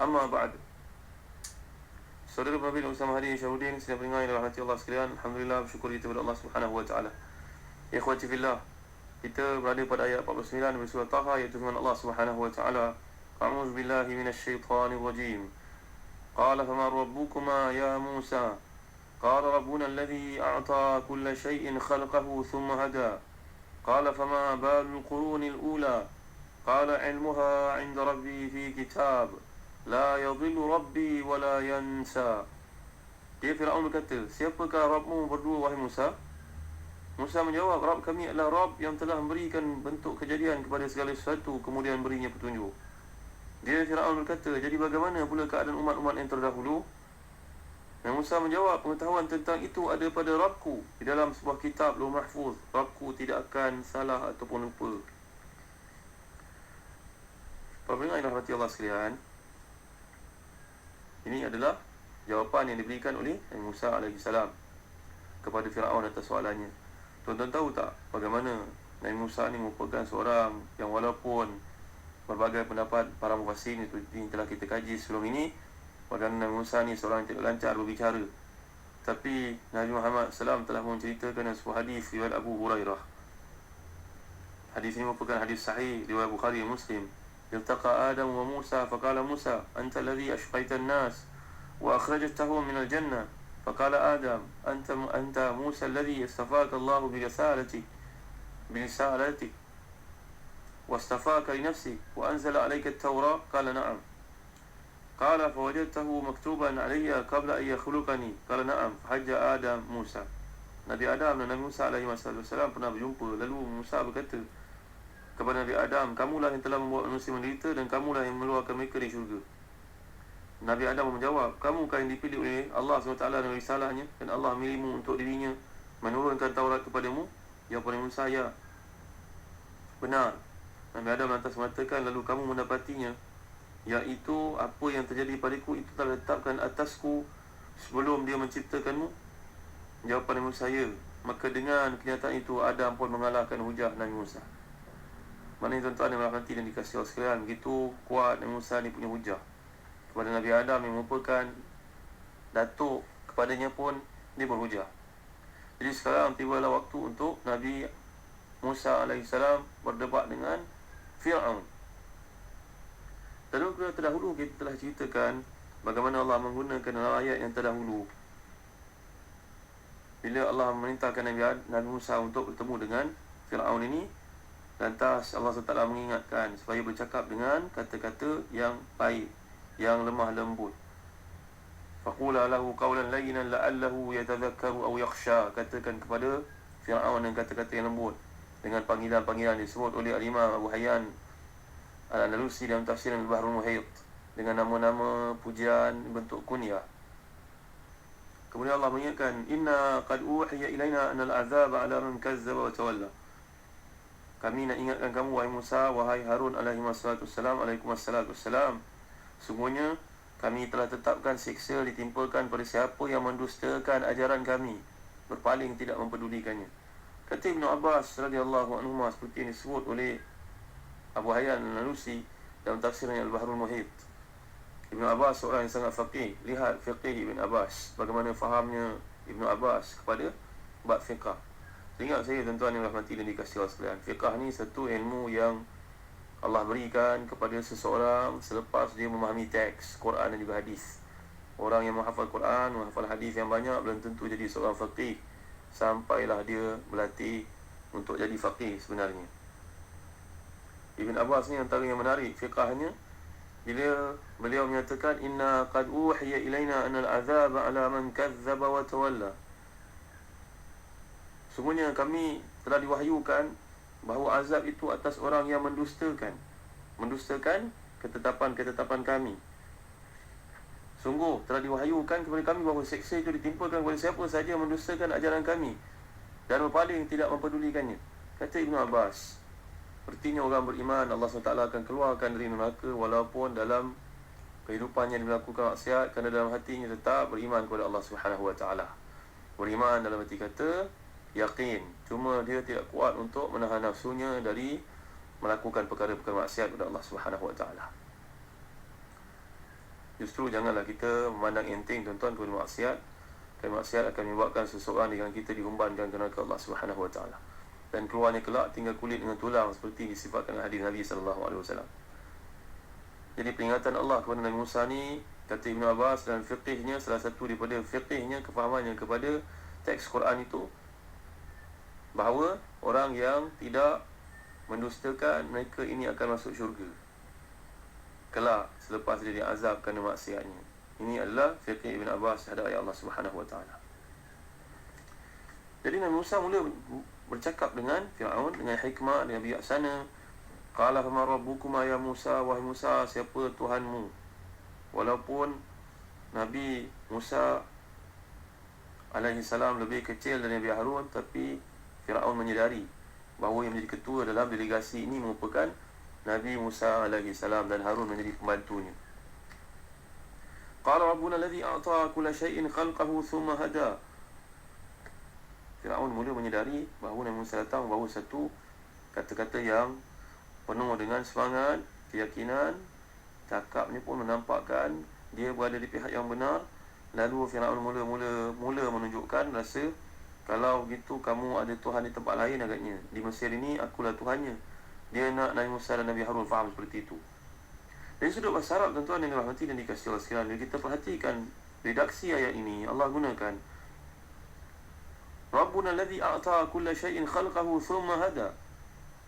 أما بعد Saudara Nabi Usama Hadi Syahudin Sedang peringat yang rahmati Allah sekalian Alhamdulillah bersyukur kita kepada Allah Subhanahu Wa Taala. Ikhwati fillah Kita berada pada ayat 49 dari surah Taha Iaitu firman Allah Subhanahu Wa Taala A'udzu billahi minasyaitonir rajim Qala fama rabbukuma ya Musa قال ربنا الذي أعطى كل شيء خلقه ثم هدى قال فما بال القرون الأولى قال علمها عند ربي في كتاب La yadhillu rabbi wa la yansa. Dia Fir'aun berkata Siapakah Rabbmu berdua wahai Musa? Musa menjawab Rabb kami adalah Rabb yang telah memberikan bentuk kejadian kepada segala sesuatu Kemudian berinya petunjuk. Dia Fir'aun berkata Jadi bagaimana pula keadaan umat-umat yang terdahulu? Dan Musa menjawab Pengetahuan tentang itu ada pada Rabku Di dalam sebuah kitab lu mahfuz Rabku tidak akan salah ataupun lupa. Pemirsa yang rahmati Allah sekalian, ini adalah jawapan yang diberikan oleh Nabi Musa AS kepada Fir'aun atas soalannya. Tuan-tuan tahu tak bagaimana Nabi Musa ni merupakan seorang yang walaupun berbagai pendapat para mufassir itu yang telah kita kaji sebelum ini Bagaimana Nabi Musa ni seorang yang tidak lancar berbicara. Tapi Nabi Muhammad SAW telah menceritakan sebuah hadis riwayat Abu Hurairah. Hadis ini merupakan hadis sahih riwayat Bukhari Muslim التقى آدم وموسى فقال موسى أنت الذي أشقيت الناس وأخرجتهم من الجنة فقال آدم أنت أنت موسى الذي استفاك الله برسالتك برسالتك واستفاك لنفسك وأنزل عليك التوراة؟ قال نعم. قال فوجدته مكتوبا علي قبل أن يخلقني؟ قال نعم. فحج آدم موسى. Nabi Adam dan Nabi Musa alaihi wasallam pernah berjumpa lalu Musa berkata kepada Nabi Adam kamulah yang telah membuat manusia menderita dan kamulah yang mengeluarkan mereka dari syurga. Nabi Adam menjawab kamukah yang dipilih oleh Allah SWT dan risalahnya? Dan Allah milihmu untuk dirinya menurunkan Taurat kepadamu? Jawapan Musa ya. Benar. Nabi Adam lantas mengatakan lalu kamu mendapatinya. Iaitu apa yang terjadi padaku itu telah letakkan atasku sebelum dia menciptakanmu. Jawapan Nabi Musa ya. Maka dengan kenyataan itu Adam pun mengalahkan hujah Nabi Musa Mana tuan-tuan yang merahmati dan dikasih Allah sekalian Begitu kuat Nabi Musa ni punya hujah Kepada Nabi Adam yang merupakan Datuk kepadanya pun Dia berhujah. Jadi sekarang tibalah waktu untuk Nabi Musa AS berdebat dengan Fir'aun. Lalu kita terdahulu kita telah ceritakan Bagaimana Allah menggunakan ayat yang terdahulu. Bila Allah memerintahkan Nabi, Nabi Musa untuk bertemu dengan Fir'aun ini Lantas Allah SWT mengingatkan Supaya bercakap dengan kata-kata yang baik Yang lemah lembut. Faqula lahu qawlan layinan la'allahu yatadhakaru aw yakhsha. Katakan kepada Fir'aun dengan kata-kata yang lembut. Dengan panggilan-panggilan disebut oleh Al-Imam Abu Hayyan Al-Andalusi dalam tafsir Al-Bahrul Muhayt Dengan nama-nama pujian bentuk kunyah. Kemudian Allah mengingatkan Inna qad uhiya ilayna anal azab ala man kazzaba wa tawalla Kami nak ingatkan kamu wahai Musa Wahai Harun alaihi wassalatu wassalam Alaikum wassalatu wassalam Sungguhnya kami telah tetapkan siksa ditimpakan pada siapa yang mendustakan ajaran kami Berpaling tidak mempedulikannya Kata Ibn Abbas radhiyallahu anhu seperti yang disebut oleh Abu Hayyan al-Nalusi dalam tafsirnya Al-Bahrul Muhit. Ibn Abbas seorang yang sangat faqih. Lihat fiqih Ibn Abbas. Bagaimana fahamnya Ibn Abbas kepada bab fiqah. Ingat saya tuan-tuan yang rahmati dan dikasih Allah sekalian. Fiqah ni satu ilmu yang Allah berikan kepada seseorang selepas dia memahami teks Quran dan juga hadis. Orang yang menghafal Quran, menghafal hadis yang banyak belum tentu jadi seorang faqih sampailah dia berlatih untuk jadi faqih sebenarnya. Ibn Abbas ni antara yang menarik fiqahnya bila beliau menyatakan inna qad uhiya ilaina anna al-azab ala man kadzdzaba wa tawalla. Sungguhnya kami telah diwahyukan bahawa azab itu atas orang yang mendustakan. Mendustakan ketetapan-ketetapan kami. Sungguh telah diwahyukan kepada kami bahawa seksa itu ditimpakan kepada siapa saja yang mendustakan ajaran kami dan berpaling tidak mempedulikannya. Kata Ibn Abbas Sepertinya orang beriman Allah SWT akan keluarkan dari neraka Walaupun dalam kehidupannya dia melakukan maksiat Kerana dalam hatinya tetap beriman kepada Allah SWT Beriman dalam hati kata yakin cuma dia tidak kuat untuk menahan nafsunya dari melakukan perkara-perkara maksiat kepada Allah Subhanahu Wa Taala. Justru janganlah kita memandang enteng tuan-tuan kepada maksiat kerana maksiat akan menyebabkan seseorang dengan kita diumbankan ke neraka Allah Subhanahu Wa Taala. Dan keluarnya kelak tinggal kulit dengan tulang seperti disifatkan hadis Nabi sallallahu alaihi wasallam. Jadi peringatan Allah kepada Nabi Musa ni kata Ibn Abbas dan fiqihnya salah satu daripada fiqihnya kefahamannya kepada teks Quran itu bahawa orang yang tidak mendustakan mereka ini akan masuk syurga. Kelak selepas dia diazab kerana maksiatnya. Ini adalah fiqh Ibn Abbas hadap ayat Allah Subhanahu wa taala. Jadi Nabi Musa mula bercakap dengan Firaun dengan hikmah dengan bijaksana. Qala fa rabbukum ya Musa? Wahai Musa siapa tuhanmu? Walaupun Nabi Musa alaihi salam lebih kecil dari Nabi Harun tapi Fir'aun menyedari bahawa yang menjadi ketua dalam delegasi ini merupakan Nabi Musa alaihi salam dan Harun menjadi pembantunya. Qala rabbuna alladhi a'ta kulla shay'in khalqahu thumma hada. Fir'aun mula menyedari bahawa Nabi Musa datang bahawa satu kata-kata yang penuh dengan semangat, keyakinan, cakapnya pun menampakkan dia berada di pihak yang benar. Lalu Fir'aun mula-mula mula menunjukkan rasa kalau gitu kamu ada Tuhan di tempat lain agaknya. Di Mesir ini akulah Tuhannya. Dia nak Nabi Musa dan Nabi Harun faham seperti itu? Dari sudut bahasa Arab tuan-tuan yang dirahmati dan dikasih Allah sekalian Kita perhatikan redaksi ayat ini Allah gunakan. Rabbuna alladhi a'ta kulla syai'in khalqahu thumma hada.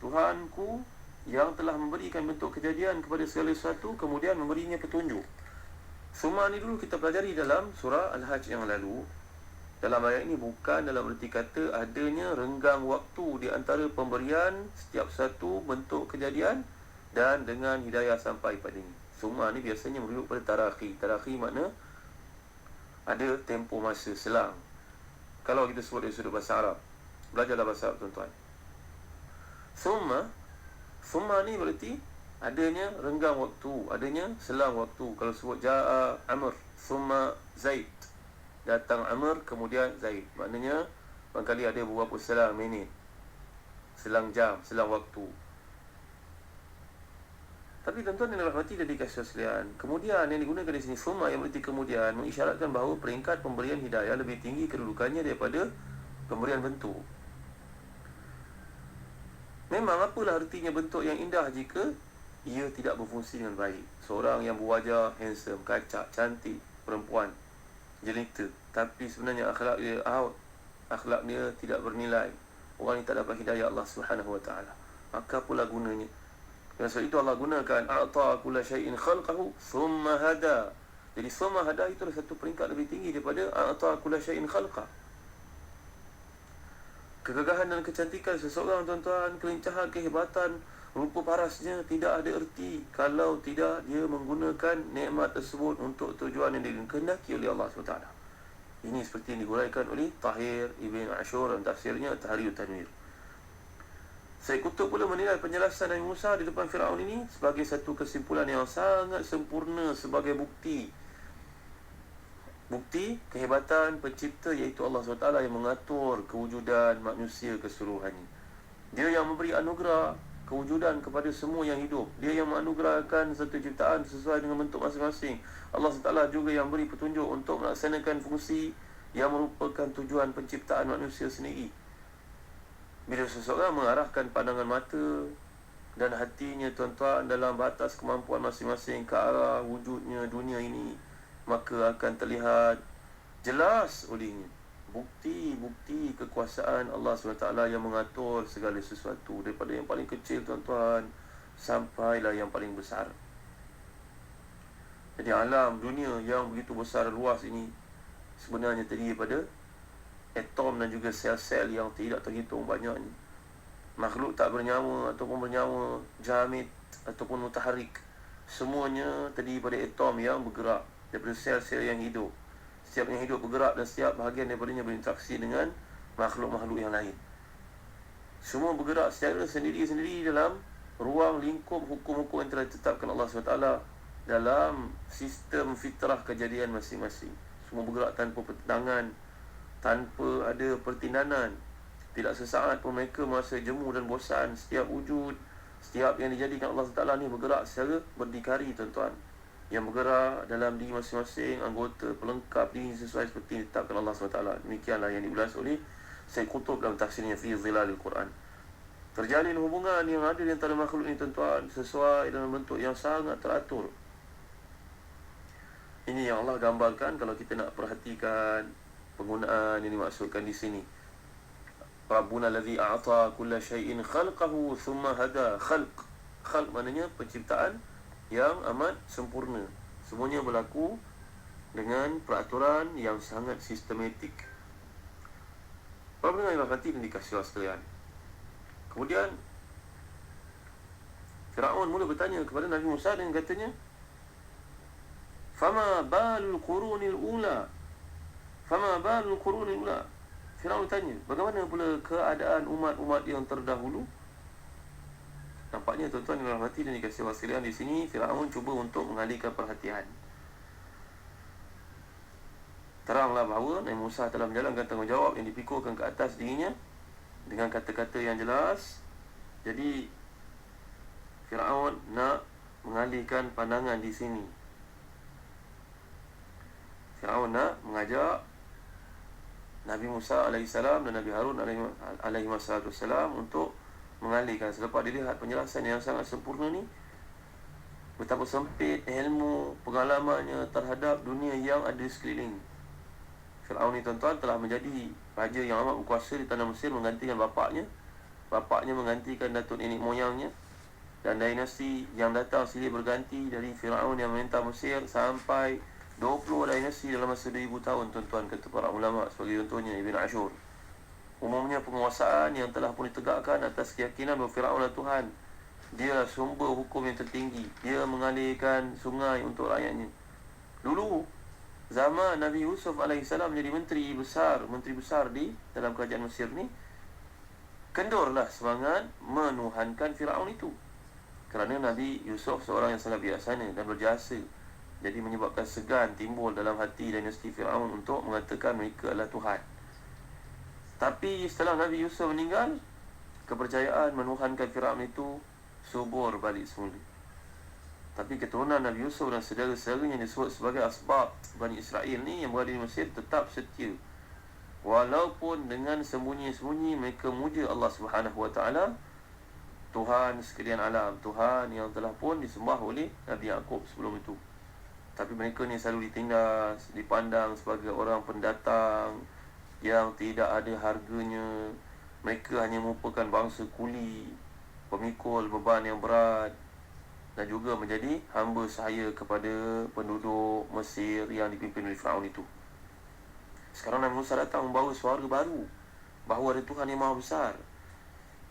Tuhanku yang telah memberikan bentuk kejadian kepada segala sesuatu kemudian memberinya petunjuk. Semua ini dulu kita pelajari dalam surah Al-Hajj yang lalu dalam ayat ini bukan dalam erti kata adanya renggang waktu di antara pemberian setiap satu bentuk kejadian dan dengan hidayah sampai pada ini. Semua ni biasanya merujuk pada tarakhi. Tarakhi makna ada tempoh masa selang. Kalau kita sebut dari sudut bahasa Arab. Belajarlah bahasa Arab tuan-tuan. Summa Summa ni berarti adanya renggang waktu, adanya selang waktu. Kalau sebut ja'a Amr, Summa Zaid datang Amr kemudian Zaid. Maknanya barangkali ada beberapa selang minit selang jam selang waktu. Tapi tuan-tuan yang rahmati dan dikasih sekalian. Kemudian yang digunakan di sini Suma yang berarti kemudian Mengisyaratkan bahawa peringkat pemberian hidayah Lebih tinggi kedudukannya daripada Pemberian bentuk. Memang apalah artinya bentuk yang indah Jika ia tidak berfungsi dengan baik. Seorang yang berwajah handsome, kacak, cantik Perempuan jelita tapi sebenarnya akhlak dia out. Akhlak dia tidak bernilai. Orang ini tak dapat hidayah Allah Subhanahu wa taala. Maka pula gunanya? Dan sebab itu Allah gunakan a'ta kulla syai'in khalqahu thumma hada. Jadi thumma hada itu adalah satu peringkat lebih tinggi daripada a'ta kulla syai'in khalqa. Kegagahan dan kecantikan seseorang tuan-tuan kelincahan kehebatan rupa parasnya tidak ada erti kalau tidak dia menggunakan nikmat tersebut untuk tujuan yang dikehendaki oleh Allah SWT. Ini seperti yang diguraikan oleh Tahir Ibn Ashur dan tafsirnya Tahrir Tanwir. Saya Kutub pula menilai penjelasan Nabi Musa di depan Fir'aun ini sebagai satu kesimpulan yang sangat sempurna sebagai bukti bukti kehebatan pencipta iaitu Allah SWT yang mengatur kewujudan manusia keseluruhannya. Dia yang memberi anugerah kewujudan kepada semua yang hidup. Dia yang menganugerahkan satu ciptaan sesuai dengan bentuk masing-masing. Allah SWT juga yang beri petunjuk untuk melaksanakan fungsi yang merupakan tujuan penciptaan manusia sendiri. Bila seseorang mengarahkan pandangan mata dan hatinya tuan-tuan dalam batas kemampuan masing-masing ke arah wujudnya dunia ini maka akan terlihat jelas olehnya bukti-bukti kekuasaan Allah SWT yang mengatur segala sesuatu daripada yang paling kecil tuan-tuan sampailah yang paling besar. Jadi alam dunia yang begitu besar luas ini sebenarnya terdiri pada atom dan juga sel-sel yang tidak terhitung banyaknya. Makhluk tak bernyawa ataupun bernyawa jamit ataupun mutaharik. Semuanya terdiri pada atom yang bergerak daripada sel-sel yang hidup setiap yang hidup bergerak dan setiap bahagian daripadanya berinteraksi dengan makhluk-makhluk yang lain. Semua bergerak secara sendiri-sendiri dalam ruang lingkup hukum-hukum yang telah ditetapkan Allah SWT dalam sistem fitrah kejadian masing-masing. Semua bergerak tanpa pertentangan tanpa ada pertindanan. Tidak sesaat pun mereka merasa jemu dan bosan. Setiap wujud Setiap yang dijadikan Allah Taala ni bergerak secara berdikari tuan-tuan Yang bergerak dalam diri masing-masing Anggota pelengkap diri sesuai seperti yang ditetapkan Allah SWT. Demikianlah yang diulas oleh Syed Qutub dalam tafsirnya Fi Zilalil Quran Terjalin hubungan yang ada di antara makhluk ini tuan-tuan Sesuai dalam bentuk yang sangat teratur. Ini yang Allah gambarkan Kalau kita nak perhatikan Penggunaan yang dimaksudkan di sini. Rabbuna alladhi a'ta kulla syai'in khalqahu thumma hada khalq. Khalq maknanya penciptaan yang amat sempurna. Semuanya berlaku dengan peraturan yang sangat sistematik. Dengar Imam Fatih dan dikasih sekalian. Kemudian Fir'aun mula bertanya kepada Nabi Musa dan katanya Fama balul qurunil ula? Fama balul qurunil ula? Firaun tanya, bagaimana pula keadaan umat-umat yang terdahulu? Nampaknya tuan-tuan yang hati dan dikasih wasilian di sini Firaun cuba untuk mengalihkan perhatian. Teranglah bahawa Nabi Musa telah menjalankan tanggungjawab yang dipikulkan ke atas dirinya Dengan kata-kata yang jelas. Jadi Firaun nak mengalihkan pandangan di sini. Firaun nak mengajak Nabi Musa AS dan Nabi Harun AS untuk mengalihkan. Selepas dilihat penjelasan yang sangat sempurna ni betapa sempit ilmu pengalamannya terhadap dunia yang ada sekeliling. Fir'aun ni tuan-tuan telah menjadi raja yang amat berkuasa di tanah Mesir menggantikan bapaknya. Bapaknya menggantikan datuk nenek moyangnya. Dan dinasti yang datang silih berganti dari Fir'aun yang memerintah Mesir sampai 20 dinasti dalam masa 2000 tahun tuan-tuan kata para ulama sebagai contohnya Ibn Ashur umumnya penguasaan yang telah pun ditegakkan atas keyakinan bahawa Fir'aun adalah Tuhan. Dia sumber hukum yang tertinggi. Dia mengalirkan sungai untuk rakyatnya. Dulu zaman Nabi Yusuf AS menjadi menteri besar menteri besar di dalam kerajaan Mesir ni kendurlah semangat menuhankan Fir'aun itu. Kerana Nabi Yusuf seorang yang sangat bijaksana dan berjasa. Jadi menyebabkan segan timbul dalam hati dinasti Fir'aun untuk mengatakan mereka adalah Tuhan Tapi setelah Nabi Yusuf meninggal Kepercayaan menuhankan Fir'aun itu subur balik semula. Tapi keturunan Nabi Yusuf dan saudara-saudaranya yang disebut sebagai asbab Bani Israel ni yang berada di Mesir tetap setia. Walaupun dengan sembunyi-sembunyi mereka muja Allah Subhanahu Taala Tuhan sekalian alam Tuhan yang telah pun disembah oleh Nabi Yaakob sebelum itu. Tapi mereka ni selalu ditindas Dipandang sebagai orang pendatang Yang tidak ada harganya. Mereka hanya merupakan bangsa kuli Pemikul beban yang berat Dan juga menjadi hamba saya kepada penduduk Mesir yang dipimpin oleh Fir'aun itu. Sekarang Nabi Musa datang membawa suara baru Bahawa ada Tuhan yang maha besar.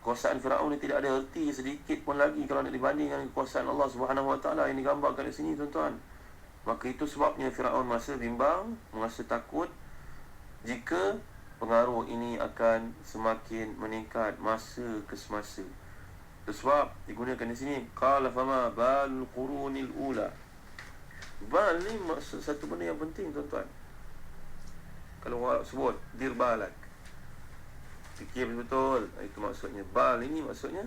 Kuasaan Fir'aun ni tidak ada erti sedikit pun lagi Kalau nak dibandingkan kekuasaan Allah Subhanahu SWT Yang digambarkan di sini tuan-tuan. Maka itu sebabnya Firaun merasa bimbang, merasa takut jika pengaruh ini akan semakin meningkat masa ke semasa. Sebab digunakan di sini qala fama bal qurunil ula. Bal ni maksud satu benda yang penting tuan-tuan. Kalau orang sebut dir balak. Fikir betul itu maksudnya. Bal ini maksudnya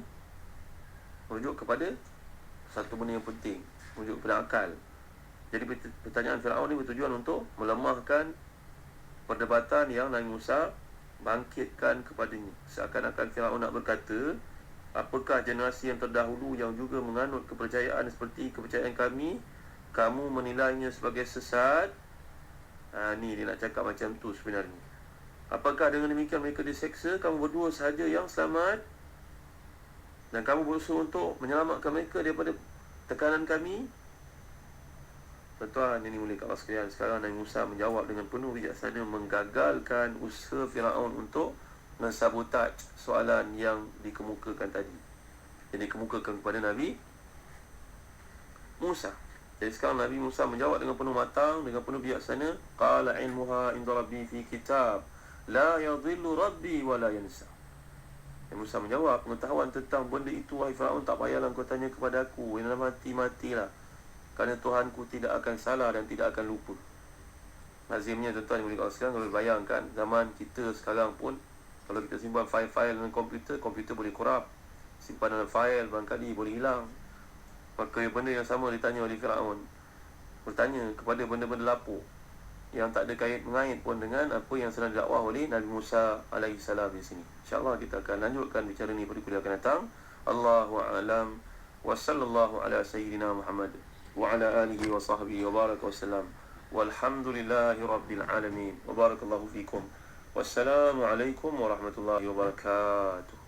merujuk kepada satu benda yang penting, merujuk kepada akal. Jadi pertanyaan Firaun ni bertujuan untuk melemahkan perdebatan yang Nabi Musa bangkitkan kepadanya. Seakan-akan Firaun nak berkata, apakah generasi yang terdahulu yang juga menganut kepercayaan seperti kepercayaan kami kamu menilainya sebagai sesat? Ha, ni dia nak cakap macam tu sebenarnya. Apakah dengan demikian mereka diseksa? Kamu berdua sahaja yang selamat? Dan kamu berusaha untuk menyelamatkan mereka daripada tekanan kami Tuan-tuan ini mulia Allah sekalian Sekarang Nabi Musa menjawab dengan penuh bijaksana Menggagalkan usaha Fir'aun untuk Mensabotaj soalan yang dikemukakan tadi. Yang dikemukakan kepada Nabi Musa. Jadi sekarang Nabi Musa menjawab dengan penuh matang Dengan penuh bijaksana. Qala ilmuha inda rabbi fi kitab La yadhillu rabbi wa la yansa. Nabi Musa menjawab Pengetahuan tentang benda itu Wahai Fir'aun tak payahlah kau tanya kepada aku. Yang mati-matilah kerana Tuhanku tidak akan salah dan tidak akan lupa. Lazimnya tuan-tuan yang boleh sekarang Kalau bayangkan zaman kita sekarang pun Kalau kita simpan file-file dalam komputer Komputer boleh korap Simpanan file barangkali boleh hilang. Maka benda yang sama ditanya oleh Fir'aun. Bertanya kepada benda-benda lapuk Yang tak ada kait mengait pun dengan Apa yang sedang didakwah oleh Nabi Musa AS di sini. InsyaAllah kita akan lanjutkan bicara ni pada kuliah akan datang. Allahu'alam Wa sallallahu ala sayyidina Muhammad وعلى آله وصحبه وبارك وسلم. والحمد لله رب العالمين. وبارك الله فيكم. والسلام عليكم ورحمة الله وبركاته.